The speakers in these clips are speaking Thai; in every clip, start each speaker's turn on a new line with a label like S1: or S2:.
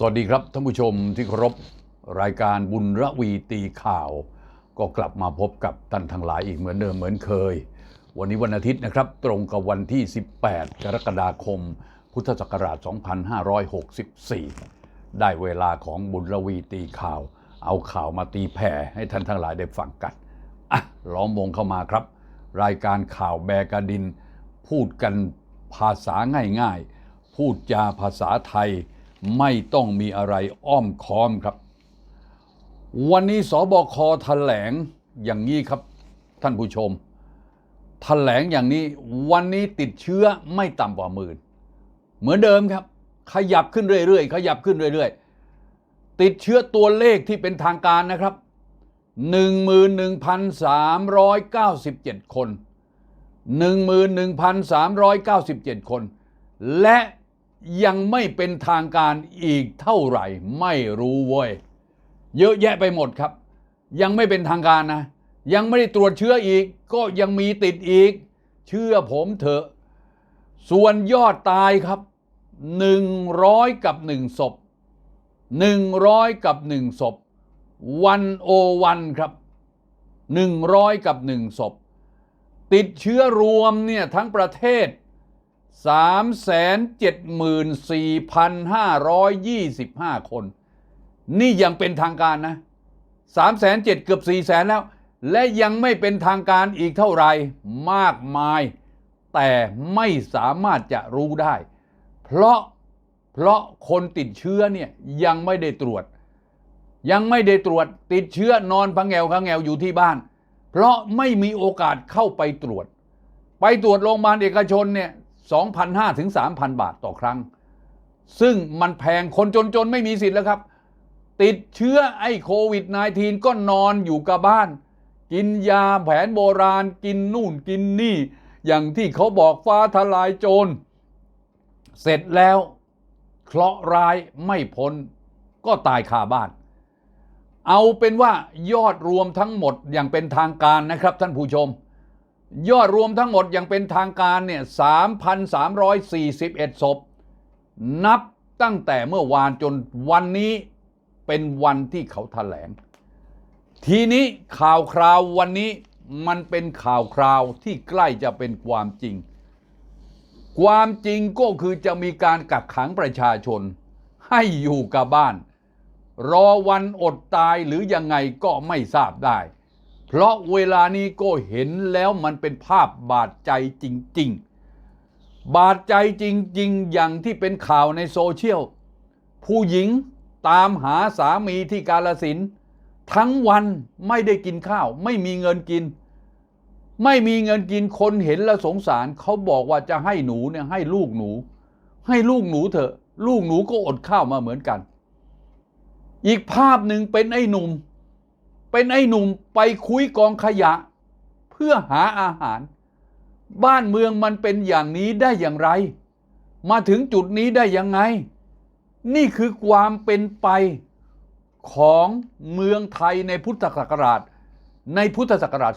S1: สวัสดีครับท่านผู้ชมที่เคารพรายการบุญระวีตีข่าว ก็กลับมาพบกับท่านทั้งหลายอีกเหมือนเดิมเหมือนเคย วันนี้วันอาทิตย์นะครับ ตรงกับวันที่ 18 กรกฎาคม พุทธศักราช 2564 ได้เวลาของบุญระวีตีข่าว เอาข่าวมาตีแผ่ให้ท่านทั้งหลายได้ฟังกันอะล้อมวงเข้ามาครับ รายการข่าวแบกาดิน พูดกันภาษาง่ายๆ พูดจาภาษาไทย ไม่ต้องมีอะไรอ้อมค้อมครับ วันนี้สบคแถลงอย่างนี้ครับ ท่านผู้ชม แถลงอย่างนี้วันนี้ติดเชื้อไม่ต่ำกว่าหมื่น เหมือนเดิมครับ ขยับขึ้นเรื่อยๆ ขยับขึ้นเรื่อยๆ ติดเชื้อตัวเลขที่เป็นทางการนะครับ 11,397 คน 11,397 คน และ ยังไม่เป็นทางการอีกเท่าไหร่ ไม่รู้เว้ยเยอะแยะไปหมดครับ ยังไม่เป็นทางการนะ ยังไม่ได้ตรวจเชื้ออีก ก็ยังมีติดอีก เชื่อผมเถอะ ส่วนยอดตายครับ 100 กับ 1 ศพ 100 กับ 1 ศพวันโอวันครับ 100 กับ 1 ศพ ติดเชื้อรวมเนี่ยทั้งประเทศ 374,525 คน นี่ยังเป็นทางการนะ307เกือบ4แสนแล้ว และยังไม่เป็นทางการอีกเท่าไหร่มากมาย แต่ไม่สามารถจะรู้ได้ เพราะเพราะคนติดเชื้อเนี่ยยังไม่ได้ตรวจ ยังไม่ได้ตรวจติดเชื้อนอนพังแงวพังแงวอยู่ที่บ้าน เพราะไม่มีโอกาสเข้าไปตรวจ ไปตรวจโรงพยาบาลเอกชนเนี่ย 2,500ถึง3,000 บาทต่อครั้ง ซึ่งมันแพงคนจนๆ ไม่มีสิทธิ์แล้วครับ ติดเชื้อไอ้โควิด -19 ก็นอนอยู่กับบ้าน กินยาแผนโบราณกินนู่นกินนี่ อย่างที่เขาบอกฟ้าทลายโจร เสร็จแล้วเคราะห์ร้ายไม่พ้นก็ตายคาบ้าน เอาเป็นว่ายอดรวมทั้งหมดอย่างเป็นทางการนะครับท่านผู้ชม ยอดรวมทั้งหมดอย่างเป็นทางการเนี่ย 3,341 ศพ นับตั้งแต่เมื่อวานจนวันนี้เป็นวันที่เขาแถลง ทีนี้ข่าวคราววันนี้มันเป็นข่าวคราวที่ใกล้จะเป็นความจริง ความจริงก็คือจะมีการกักขังประชาชน ให้อยู่กับบ้าน รอวันอดตายหรือยังไงก็ไม่ทราบได้ เพราะเวลานี้ก็เห็นแล้วมันเป็นภาพบาดใจจริง ๆ บาดใจจริง ๆ อย่างที่เป็นข่าวในโซเชียล ผู้หญิงตามหาสามีที่กาลสินทั้งวันไม่ได้กินข้าว ไม่มีเงินกิน ไม่มีเงินกินคนเห็นแล้วสงสารเขาบอกว่าจะให้หนูเนี่ยให้ลูกหนู ให้ลูกหนูเถอะ ลูกหนูก็อดข้าวมาเหมือนกัน อีกภาพหนึ่งเป็นไอ้หนุ่ม เป็นไอ้หนุ่มไปคุยกองขยะ เพื่อหาอาหาร บ้านเมืองมันเป็นอย่างนี้ได้อย่างไร มาถึงจุดนี้ได้ยังไง นี่คือความเป็นไปของเมืองไทยในพุทธศักราช ในพุทธศักราช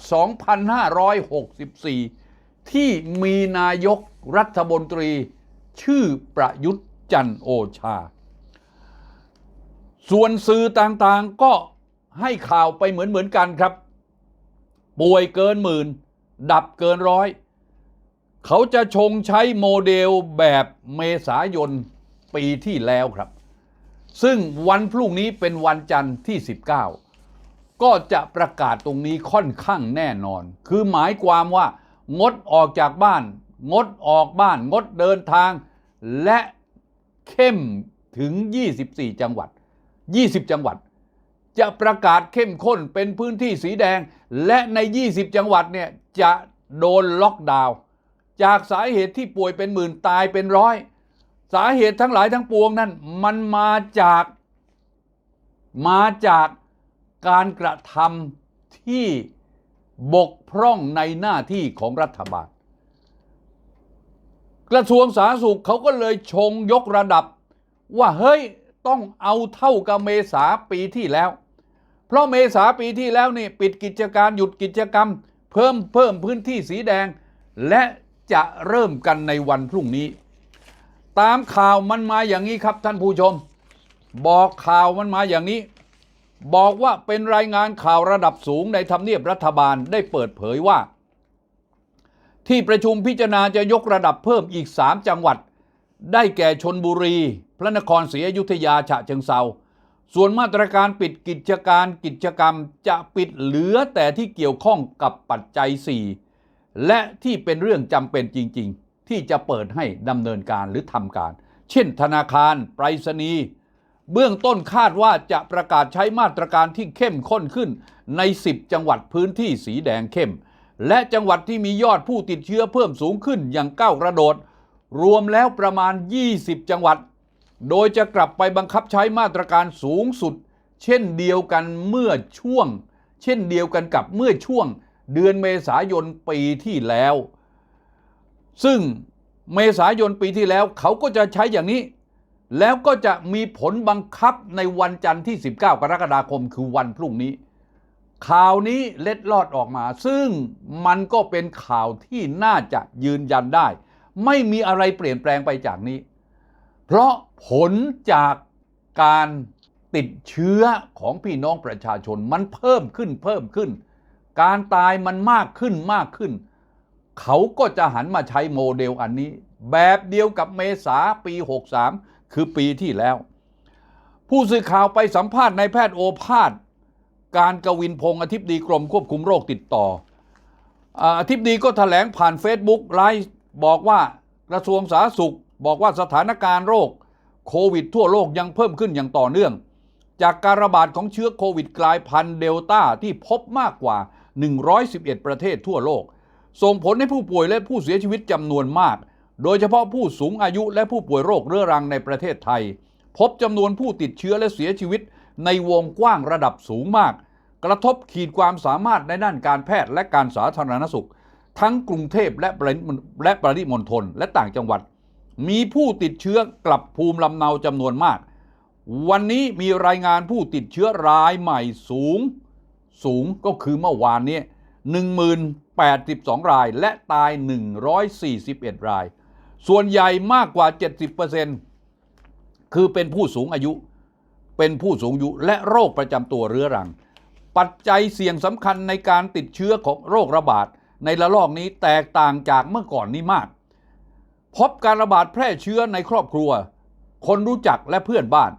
S1: 2564 ที่มีนายกรัฐมนตรี ชื่อประยุทธ์จันทร์โอชา ส่วนสื่อต่างๆก็ ให้ข่าวไปเหมือนๆกันครับ ป่วยเกินหมื่น ดับเกินร้อย เขาจะชงใช้โมเดลแบบเมษายนปีที่แล้วครับ ซึ่งวันพรุ่งนี้เป็นวันจันทร์ที่ 19 ก็จะประกาศตรงนี้ค่อนข้างแน่นอน คือหมายความว่างดออกจากบ้าน งดออกบ้าน งดเดินทาง และเข้มถึง 24 จังหวัด 20 จังหวัด จะประกาศเข้มข้นเป็นพื้นที่สีแดง และใน 20 จังหวัดเนี่ยจะโดนล็อกดาวน์จากสาเหตุที่ป่วยเป็นหมื่นตายเป็นร้อย สาเหตุทั้งหลายทั้งปวงนั้นมันมาจากมาจากการกระทำที่บกพร่องในหน้าที่ของรัฐบาล กระทรวงสาธารณสุขเขาก็เลยชงยกระดับ ว่าเฮ้ยต้องเอาเท่ากับเมษาปีที่แล้ว เพราะเมษาปีที่แล้วนี่ปิดกิจการหยุดกิจกรรม เพิ่มเพิ่มพื้นที่สีแดง และจะเริ่มกันในวันพรุ่งนี้ ตามข่าวมันมาอย่างนี้ครับท่านผู้ชม บอกข่าวมันมาอย่างนี้ บอกว่าเป็นรายงานข่าวระดับสูงในทำเนียบรัฐบาลได้เปิดเผยว่า ที่ประชุมพิจารณาจะยกระดับเพิ่มอีก 3 จังหวัด ได้แก่ชนบุรี พระนครศรีอยุธยาฉะเชิงเซา ส่วนมาตรการปิดกิจการกิจกรรมจะปิดเหลือแต่ที่เกี่ยวข้องกับปัจจัย 4 และที่เป็นเรื่องจำเป็นจริง ๆ ที่จะเปิดให้ดำเนินการหรือทำการ เช่น ธนาคารไปรษณีย์เบื้องต้นคาดว่าจะประกาศใช้มาตรการที่เข้มข้นขึ้นใน 10 จังหวัดพื้นที่สีแดงเข้ม และจังหวัดที่มียอดผู้ติดเชื้อเพิ่มสูงขึ้นอย่างก้าวกระโดด รวมแล้วประมาณ 20 จังหวัด โดยจะกลับไปบังคับใช้มาตรการสูงสุด เช่นเดียวกันเมื่อช่วง เช่นเดียวกันกับเมื่อช่วงเดือนเมษายนปีที่แล้ว ซึ่งเมษายนปีที่แล้วเขาก็จะใช้อย่างนี้ แล้วก็จะมีผลบังคับในวันจันทร์ที่ 19 กรกฎาคมคือวันพรุ่งนี้ ข่าวนี้เล็ดลอดออกมา ซึ่งมันก็เป็นข่าวที่น่าจะยืนยันได้ ไม่มีอะไรเปลี่ยนแปลงไปจากนี้ เพราะ ผลจากการติดเชื้อของพี่น้องประชาชนมันเพิ่มขึ้นเพิ่มขึ้น การตายมันมากขึ้นมากขึ้น เขาก็จะหันมาใช้โมเดลอันนี้ แบบเดียวกับเมษาปี 63 คือปีที่แล้ว ผู้สื่อข่าวไปสัมภาษณ์นายแพทย์โอภาสการกวินพงศ์อธิบดีกรมควบคุมโรคติดต่ออธิบดีก็ถแถลงผ่าน Facebook ไลฟ์บอกว่ากระทรวงสาธารณสุข บอกว่าสถานการณ์โรค โควิดทั่วโลกยังเพิ่มขึ้นอย่างต่อเนื่อง จากการระบาดของเชื้อโควิดกลายพันธุ์เดลต้าที่พบมากกว่า 111 ประเทศทั่วโลก ส่งผลให้ผู้ป่วยและผู้เสียชีวิตจำนวนมาก โดยเฉพาะผู้สูงอายุและผู้ป่วยโรคเรื้อรังในประเทศไทย พบจำนวนผู้ติดเชื้อและเสียชีวิตในวงกว้างระดับสูงมาก กระทบขีดความสามารถในด้านการแพทย์และการสาธารณสุข ทั้งกรุงเทพและปริมณและปริมณฑลและต่างจังหวัด มีผู้ติดเชื้อกลับภูมิลำเนาจำนวนมาก วันนี้มีรายงานผู้ติดเชื้อรายใหม่สูง สูงก็คือเมื่อวานนี้1082 รายและตาย 141 ราย ส่วนใหญ่มากกว่า 70%คือเป็นผู้สูงอายุ เป็นผู้สูงอายุและโรคประจำตัวเรื้อรัง ปัจจัยเสี่ยงสำคัญในการติดเชื้อของโรคระบาดในระลอกนี้แตกต่างจากเมื่อก่อนนี้มาก พบการระบาดแพร่เชื้อในครอบครัว คนรู้จักและเพื่อนบ้าน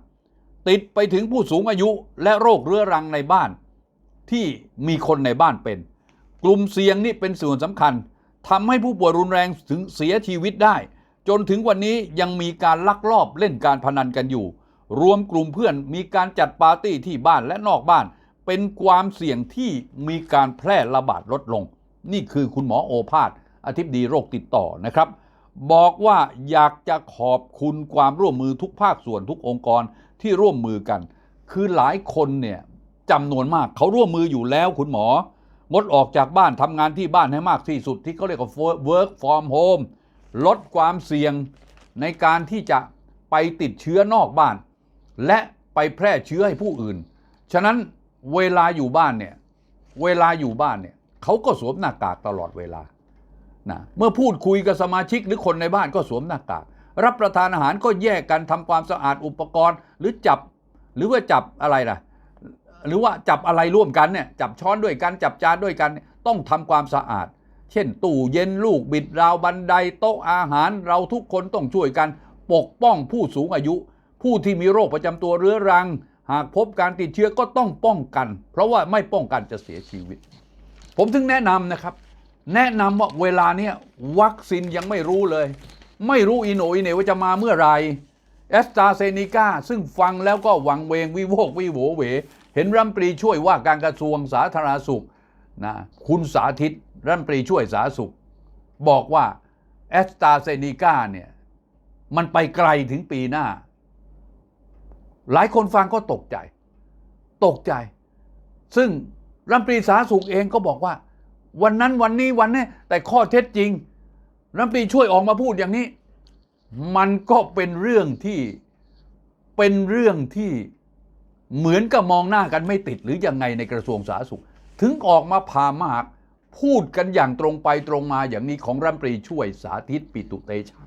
S1: ติดไปถึงผู้สูงอายุและโรคเรื้อรังในบ้าน ที่มีคนในบ้านเป็น กลุ่มเสี่ยงนี่เป็นส่วนสำคัญทำให้ผู้ป่วยรุนแรงถึงเสียชีวิตได้ จนถึงวันนี้ยังมีการลักลอบเล่นการพนันกันอยู่ รวมกลุ่มเพื่อนมีการจัดปาร์ตี้ที่บ้านและนอกบ้าน เป็นความเสี่ยงที่มีการแพร่ระบาดลดลง นี่คือคุณหมอโอภาสอธิบดีโรคติดต่อนะครับ บอกว่าอยากจะขอบคุณความร่วมมือทุกภาคส่วนทุกองค์กรที่ร่วมมือกัน คือหลายคนเนี่ยจำนวนมากเขาร่วมมืออยู่แล้วคุณหมอ งดออกจากบ้านทำงานที่บ้านให้มากที่สุดที่เขาเรียกว่า work from home ลดความเสี่ยงในการที่จะไปติดเชื้อนอกบ้าน และไปแพร่เชื้อให้ผู้อื่น ฉะนั้นเวลาอยู่บ้านเนี่ยเวลาอยู่บ้านเนี่ยเขาก็สวมหน้ากากตลอดเวลา นะเมื่อพูดคุยกับสมาชิกหรือคนในบ้านก็สวมหน้ากากรับประทานอาหารก็แยกกันทำความสะอาดอุปกรณ์ หรือจับหรือว่าจับอะไรล่ะ หรือว่าจับอะไรร่วมกันเนี่ยจับช้อนด้วยกันจับจานด้วยกัน ต้องทำความสะอาด เช่น ตู้เย็นลูกบิดราวบันไดโต๊ะอาหารเราทุกคนต้องช่วยกัน ปกป้องผู้สูงอายุ ผู้ที่มีโรคประจำตัวเรื้อรัง หากพบการติดเชื้อก็ต้องป้องกัน เพราะว่าไม่ป้องกันจะเสียชีวิต ผมถึงแนะนำนะครับ แนะนำว่าเวลาเนี้ยวัคซีนยังไม่รู้เลย ไม่รู้อีโนอีเหนว่าจะมาเมื่อไหร่แอสตราเซเนกาซึ่งฟังแล้วก็หวังเวงวิโวกวิโหวเหวเห็นรัมนตรีช่วยว่าการกระทรวงสาธารณสุขนะคุณสาธิตรัมนตรีช่วยสาธารณสุข บอกว่าแอสตราเซเนกาเนี่ยมันไปไกลถึงปีหน้า หลายคนฟังก็ตกใจ ตกใจ ซึ่งรัมนตรีสาธารณสุขเองก็บอกว่า วันนั้นวันนี้วันนี้แต่ข้อเท็จจริงรัฐมนตรีช่วยออกมาพูดอย่างนี้ มันก็เป็นเรื่องที่เป็นเรื่องที่เหมือนกับมองหน้ากันไม่ติดหรือยังไงในกระทรวงสาธารณสุข ถึงออกมาผ่ามาก พูดกันอย่างตรงไปตรงมาอย่างนี้ของรัฐมนตรีช่วยสาธิตปิตุเตชะ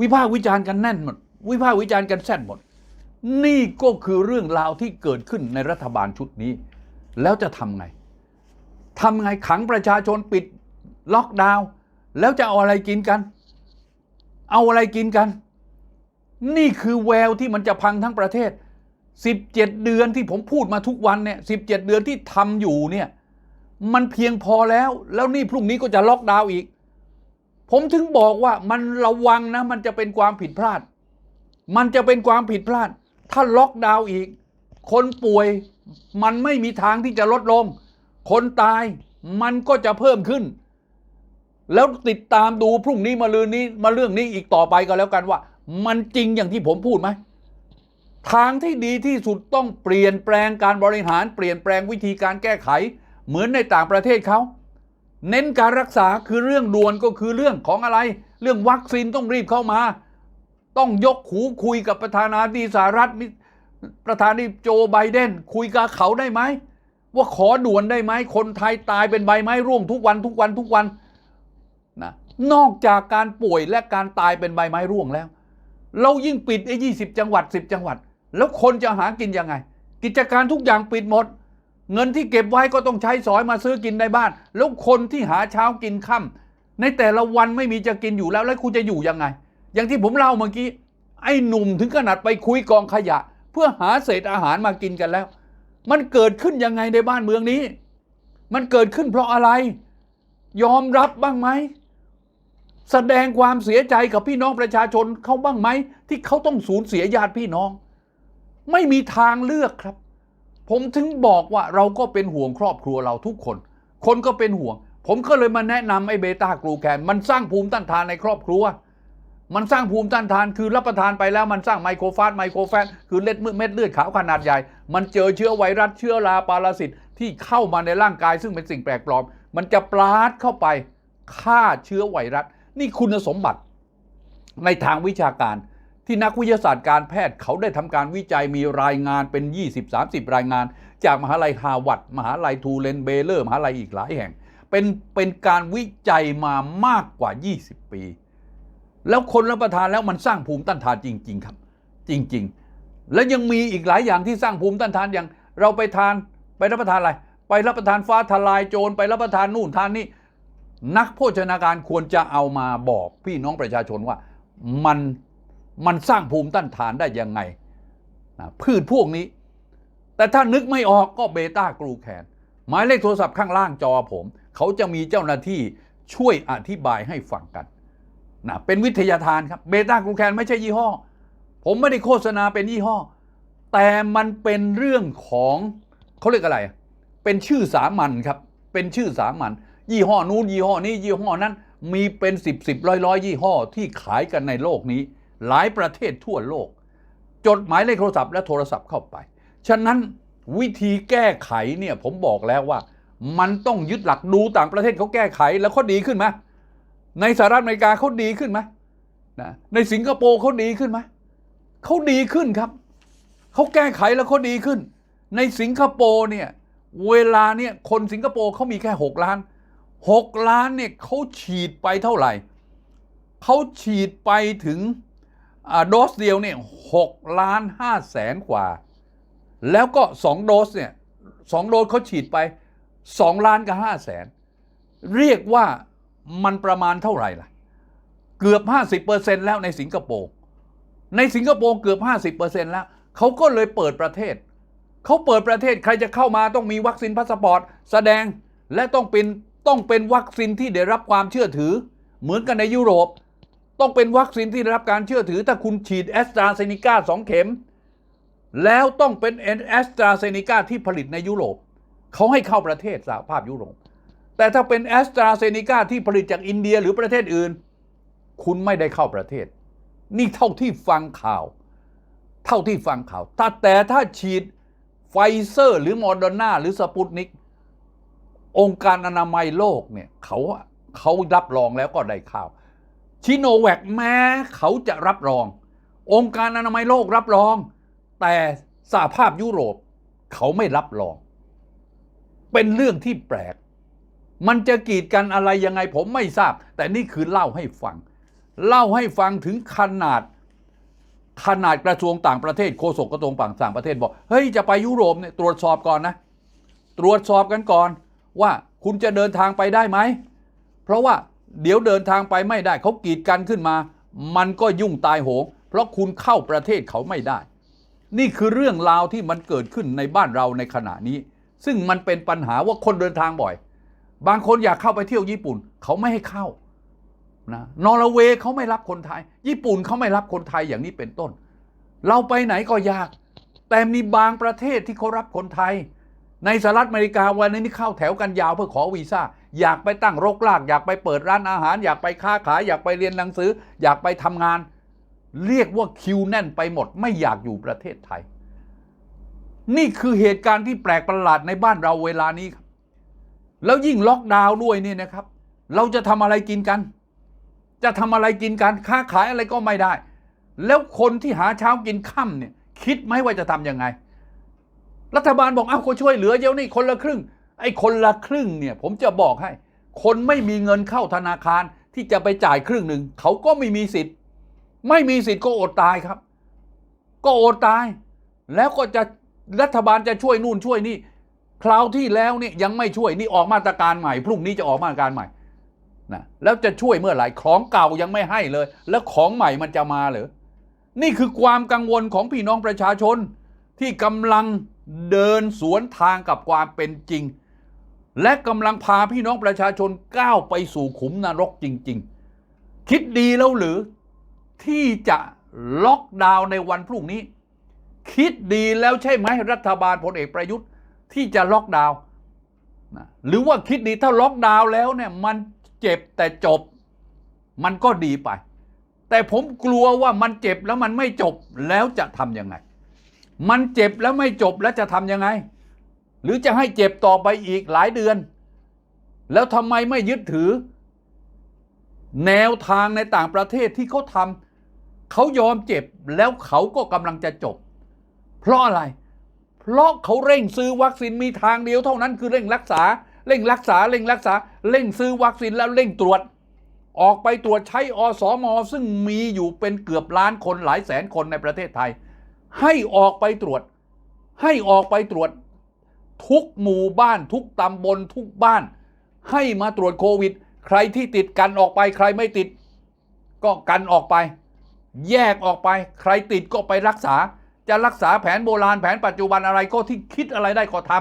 S1: วิพากษ์วิจารณ์กันแน่นหมด วิพากษ์วิจารณ์กันแซ่ดหมด นี่ก็คือเรื่องราวที่เกิดขึ้นในรัฐบาลชุดนี้ แล้วจะทำไง ทำไงขังประชาชนปิดล็อกดาวน์แล้วจะเอาอะไรกินกัน เอาอะไรกินกัน นี่คือแววที่มันจะพังทั้งประเทศ 17 เดือนที่ผมพูดมาทุกวันเนี่ย17 เดือนที่ทำอยู่เนี่ยมันเพียงพอแล้ว แล้วนี่พรุ่งนี้ก็จะล็อกดาวน์อีก ผมถึงบอกว่ามันระวังนะ มันจะเป็นความผิดพลาด มันจะเป็นความผิดพลาด ถ้าล็อกดาวน์อีก คนป่วยมันไม่มีทางที่จะลดลง คนตายมันก็จะเพิ่มขึ้น แล้วติดตามดูพรุ่งนี้มาลืนนี้มาเรื่องนี้อีกต่อไปก็แล้วกันว่า มันจริงอย่างที่ผมพูดไหมทางที่ดีที่สุดต้องเปลี่ยนแปลงการบริหารเปลี่ยนแปลงวิธีการแก้ไข เหมือนในต่างประเทศเขาเน้นการรักษาคือเรื่องด่วนก็คือเรื่องของอะไร เรื่องวัคซีนต้องรีบเข้ามา ต้องยกหูคุยกับประธานาธิบดีสหรัฐประธานาธิบดีโจไบเดนคุยกับเขาได้ไหม ว่าขอด่วนได้ไหมคนไทยตายเป็นใบไม้ร่วงทุกวันทุกวันทุกวันนะนอกจากการป่วยและการตายเป็นใบไม้ร่วงแล้ว เรายิ่งปิดไอ้ยี่สิบจังหวัดสิบจังหวัด แล้วคนจะหากินยังไง กิจการทุกอย่างปิดหมด เงินที่เก็บไว้ก็ต้องใช้สอยมาซื้อกินในบ้าน แล้วคนที่หาเช้ากินค่ำในแต่ละวันไม่มีจะกินอยู่แล้วแล้วคุณจะอยู่ยังไง อย่างที่ผมเล่าเมื่อกี้ไอ้หนุ่มถึงขนาดไปคุยกองขยะ เพื่อหาเศษอาหารมากินกันแล้ว มันเกิดขึ้นยังไงในบ้านเมืองนี้ มันเกิดขึ้นเพราะอะไร ยอมรับบ้างไหม แสดงความเสียใจกับพี่น้องประชาชนเขาบ้างไหม ที่เขาต้องสูญเสียญาติพี่น้อง ไม่มีทางเลือกครับ ผมถึงบอกว่าเราก็เป็นห่วงครอบครัวเราทุกคน คนก็เป็นห่วง ผมก็เลยมาแนะนำไอ้เบต้ากลูแคนมันสร้างภูมิต้านทานในครอบครัว มันสร้างภูมิต้านทานคือรับประทานไปแล้วมันสร้างไมโครฟาสไมโครแฟตคือเล็ดเม็ดเลือดขาวขนาดใหญ่ มันเจอเชื้อไวรัสเชื้อราปารสิตที่เข้ามาในร่างกาย ซึ่งเป็นสิ่งแปลกปลอม มันจะปลาดเข้าไปฆ่าเชื้อไวรัส นี่คุณสมบัติ ในทางวิชาการ ที่นักวิทยาศาสตร์การแพทย์เขาได้ทำการวิจัยมีรายงานเป็น 20-30 รายงาน จากมหาลัยฮาวาดมหาลัยทูเลนเบเลอร์มหาลัยอีกหลายแห่ง เป็นเป็นการวิจัยมามากกว่า 20 ปี แล้วคนรับประทานแล้วมันสร้างภูมิต้านทานจริง ๆ ครับ จริง ๆ แล้วยังมีอีกหลายอย่างที่สร้างภูมิต้านทานอย่าง เราไปทานไปรับประทานอะไร ไปรับประทานฟ้าทลายโจรไปรับประทานนู่นทานนี่นักโภชนาการควรจะเอามาบอกพี่น้องประชาชนว่ามันมันสร้างภูมิต้านทานได้ยังไงนะพืชพวกนี้ แต่ถ้านึกไม่ออกก็เบต้ากลูแคนหมายเลขโทรศัพท์ข้างล่างจอผม เขาจะมีเจ้าหน้าที่ช่วยอธิบายให้ฟังกัน นะเป็นวิทยาทานครับเบต้ากลูแคนไม่ใช่ยี่ห้อ ผมไม่ได้โฆษณาเป็นยี่ห้อ แต่มันเป็นเรื่องของเขาเรียกอะไร เป็นชื่อสามัญครับ เป็นชื่อสามัญยี่ห้อนู้นยี่ห้อนี้ยี่ห้อนั้นมีเป็นสิบสิบร้อยร้อยยี่ห้อที่ขายกันในโลกนี้ หลายประเทศทั่วโลก จดหมายเลขโทรศัพท์และโทรศัพท์เข้าไป ฉะนั้นวิธีแก้ไขเนี่ยผมบอกแล้วว่า มันต้องยึดหลักดูต่างประเทศเขาแก้ไขแล้วเขาดีขึ้นไหม ในสหรัฐอเมริกาเขาดีขึ้นไหมนะในสิงคโปร์เขาดีขึ้นไหมเขาดีขึ้นครับ เขาแก้ไขแล้วเขาดีขึ้น ในสิงคโปร์เนี่ยเวลาเนี่ยคนสิงคโปร์เขามีแค่ 6 ล้าน 6 ล้านเนี่ยเขาฉีดไปเท่าไหร่เขาฉีดไปถึงโดสเดียวเนี่ยหกล้านห้าแสนกว่า แล้วก็ 2 โดสเนี่ยสองโดสเขาฉีดไป 2 ล้านกับห้าแสนเรียกว่า มันประมาณเท่าไหร่ล่ะ เกือบ 50%แล้วในสิงคโปร์ในสิงคโปร์เกือบ 50%แล้วเขาก็เลยเปิดประเทศ เขาเปิดประเทศใครจะเข้ามาต้องมีวัคซีนพาสปอร์ตแสดงและต้องเป็นต้องเป็นวัคซีนที่ได้รับความเชื่อถือ เหมือนกันในยุโรป ต้องเป็นวัคซีนที่ได้รับการเชื่อถือ ถ้าคุณฉีดแอสตราเซเนกาสองเข็ม แล้วต้องเป็นแอสตราเซเนกาที่ผลิตในยุโรปเขาให้เข้าประเทศสหภาพยุโรป แต่ถ้าเป็นแอสตราเซเนกาที่ผลิตจากอินเดียหรือประเทศอื่น คุณไม่ได้เข้าประเทศ นี่เท่าที่ฟังข่าว เท่าที่ฟังข่าว ถ้าแต่ถ้าฉีดไฟเซอร์ หรือโมเดอร์นาหรือสปุตนิก องค์การอนามัยโลกเนี่ยเขาเขารับรองแล้วก็ได้ข่าว ชิโนแวคแม้เขาจะรับรอง องค์การอนามัยโลกรับรอง แต่สหภาพยุโรปเขาไม่รับรอง เป็นเรื่องที่แปลก มันจะกีดกันอะไรยังไงผมไม่ทราบ แต่นี่คือเล่าให้ฟัง เล่าให้ฟังถึงขนาด ขนาดกระทรวงต่างประเทศโฆษกกระทรวงต่างประเทศบอก เฮ้ยจะไปยุโรปเนี่ยตรวจสอบก่อนนะ ตรวจสอบกันก่อน ว่าคุณจะเดินทางไปได้ไหม เพราะว่าเดี๋ยวเดินทางไปไม่ได้เขากีดกันขึ้นมา มันก็ยุ่งตายโหง เพราะคุณเข้าประเทศเขาไม่ได้ นี่คือเรื่องราวที่มันเกิดขึ้นในบ้านเราในขณะนี้ ซึ่งมันเป็นปัญหาว่าคนเดินทางบ่อย บางคนอยากเข้าไปเที่ยวญี่ปุ่น เขาไม่ให้เข้านะนอร์เวย์เขาไม่รับคนไทย ญี่ปุ่นเขาไม่รับคนไทยอย่างนี้เป็นต้น เราไปไหนก็ยาก แต่มีบางประเทศที่เขารับคนไทย ในสหรัฐอเมริกาวันนี้นี่เข้าแถวกันยาวเพื่อขอวีซ่าอยากไปตั้งรกราก อยากไปเปิดร้านอาหาร อยากไปค้าขาย อยากไปเรียนหนังสือ อยากไปทำงาน เรียกว่าคิวแน่นไปหมด ไม่อยากอยู่ประเทศไทย นี่คือเหตุการณ์ที่แปลกประหลาดในบ้านเราเวลานี้ครับ แล้วยิ่งล็อกดาวน์ด้วยเนี่ยนะครับ เราจะทำอะไรกินกัน จะทำอะไรกินกัน ค้าขายอะไรก็ไม่ได้ แล้วคนที่หาเช้ากินค่ำเนี่ย คิดไหมว่าจะทำยังไง รัฐบาลบอกอ้าวก็ช่วยเหลือเดี๋ยวนี้คนละครึ่ง ไอ้คนละครึ่งเนี่ย ผมจะบอกให้ คนไม่มีเงินเข้าธนาคารที่จะไปจ่ายครึ่งหนึ่งเขาก็ไม่มีสิทธิ์ ไม่มีสิทธิ์ก็อดตายครับ ก็อดตาย แล้วก็จะรัฐบาลจะช่วยนู่นช่วยนี่ คราวที่แล้วเนี่ยยังไม่ช่วยนี่ออกมาตรการใหม่ พรุ่งนี้จะออกมาตรการใหม่นะแล้วจะช่วยเมื่อไหร่ของเก่ายังไม่ให้เลย แล้วของใหม่มันจะมาเหรอนี่คือความกังวลของพี่น้องประชาชน ที่กำลังเดินสวนทางกับความเป็นจริง และกำลังพาพี่น้องประชาชนก้าวไปสู่ขุมนรกจริง ๆ คิดดีแล้วหรือที่จะล็อกดาวน์ในวันพรุ่งนี้ คิดดีแล้วใช่ไหมรัฐบาลพลเอกประยุทธ์ ที่จะล็อกดาวน์หรือว่าคิดดีถ้าล็อกดาวน์แล้วเนี่ยมันเจ็บแต่จบ มันก็ดีไป แต่ผมกลัวว่ามันเจ็บแล้วมันไม่จบแล้วจะทำยังไง มันเจ็บแล้วไม่จบแล้วจะทำยังไง หรือจะให้เจ็บต่อไปอีกหลายเดือน แล้วทำไมไม่ยึดถือ แนวทางในต่างประเทศที่เขาทำเขายอมเจ็บแล้วเขาก็กำลังจะจบ เพราะอะไรเพราะเขาเร่งซื้อวัคซีนมีทางเดียวเท่านั้นคือเร่งรักษา เร่งรักษา เร่งรักษา เร่งซื้อวัคซีนแล้วเร่งตรวจ ออกไปตรวจใช้อสมซึ่งมีอยู่เป็นเกือบล้านคนหลายแสนคนในประเทศไทย ให้ออกไปตรวจ ให้ออกไปตรวจ ทุกหมู่บ้าน ทุกตำบลทุกบ้าน ให้มาตรวจโควิด ใครที่ติดกันออกไปใครไม่ติด ก็กันออกไป แยกออกไป ใครติดก็ไปรักษา จะรักษาแผนโบราณแผนปัจจุบันอะไรก็ที่คิดอะไรได้ก็ท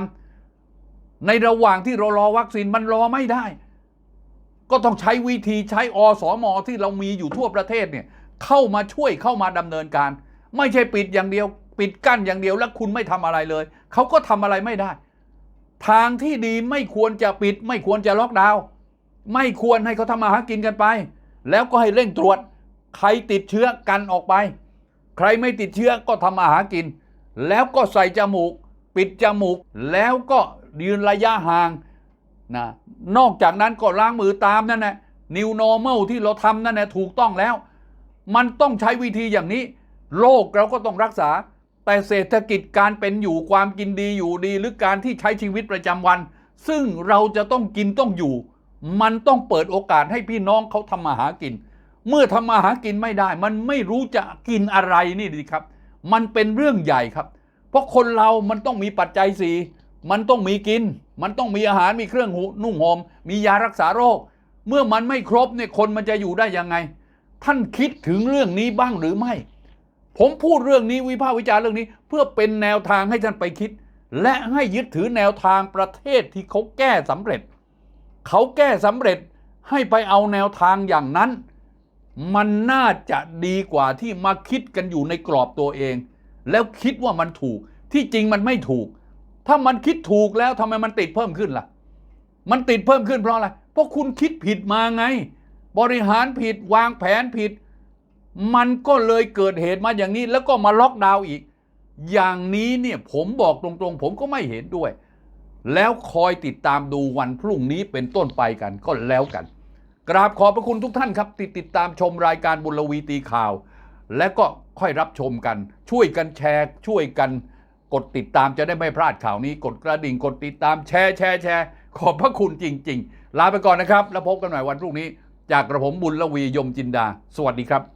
S1: ำในระหว่างที่เรารอวัคซีนมันรอไม่ได้ ก็ต้องใช้วิธีใช้อสมที่เรามีอยู่ทั่วประเทศเนี่ยเข้ามาช่วยเข้ามาดำเนินการ ไม่ใช่ปิดอย่างเดียว ปิดกั้นอย่างเดียวแล้วคุณไม่ทำอะไรเลย เขาก็ทำอะไรไม่ได้ ทางที่ดีไม่ควรจะปิด ไม่ควรจะล็อกดาวน์ไม่ควรให้เขาทำมาหากินกันไป แล้วก็ให้เร่งตรวจใครติดเชื้อกันออกไป ใครไม่ติดเชื้อก็ทำมาหากิน แล้วก็ใส่จมูก ปิดจมูก แล้วก็ยืนระยะห่างนะนอกจากนั้นก็ล้างมือตามนั่นแหละ new normal ที่เราทำนั่นแหละถูกต้องแล้ว มันต้องใช้วิธีอย่างนี้โรคเราก็ต้องรักษา แต่เศรษฐกิจการเป็นอยู่ความกินดีอยู่ดี หรือการที่ใช้ชีวิตประจำวัน ซึ่งเราจะต้องกินต้องอยู่ มันต้องเปิดโอกาสให้พี่น้องเขาทำมาหากิน เมื่อทำมาหากินไม่ได้ มันไม่รู้จะกินอะไรนี่ดีครับ มันเป็นเรื่องใหญ่ครับ เพราะคนเรามันต้องมีปัจจัยสีมันต้องมีกิน มันต้องมีอาหารมีเครื่องหูนุ่งห่มมียารักษาโรค เมื่อมันไม่ครบเนี่ยคนมันจะอยู่ได้ยังไง ท่านคิดถึงเรื่องนี้บ้างหรือไม่ ผมพูดเรื่องนี้วิพากษ์วิจารณ์เรื่องนี้ เพื่อเป็นแนวทางให้ท่านไปคิด และให้ยึดถือแนวทางประเทศที่เขาแก้สำเร็จ เขาแก้สำเร็จให้ไปเอาแนวทางอย่างนั้น มันน่าจะดีกว่าที่มาคิดกันอยู่ในกรอบตัวเอง แล้วคิดว่ามันถูกที่จริงมันไม่ถูก ถ้ามันคิดถูกแล้วทำไมมันติดเพิ่มขึ้นล่ะ มันติดเพิ่มขึ้นเพราะอะไรเพราะคุณคิดผิดมาไง บริหารผิดวางแผนผิด มันก็เลยเกิดเหตุมาอย่างนี้ แล้วก็มาล็อกดาวน์อีก อย่างนี้เนี่ยผมบอกตรงๆ ผมก็ไม่เห็นด้วย แล้วคอยติดตามดูวันพรุ่งนี้เป็นต้นไปกันก็แล้วกัน กราบขอบพระคุณทุกท่านครับ ติดติดตามชมรายการบุญลวีตีข่าว และก็ค่อยรับชมกัน ช่วยกันแชร์ ช่วยกันกดติดตามจะได้ไม่พลาดข่าวนี้ กดกระดิ่งกดติดตามแชร์แชร์แชร์ขอบพระคุณจริง ๆ ลาไปก่อนนะครับ แล้วพบกันใหม่วันพรุ่งนี้ จากกระผมบุญลวียมจินดา สวัสดีครับ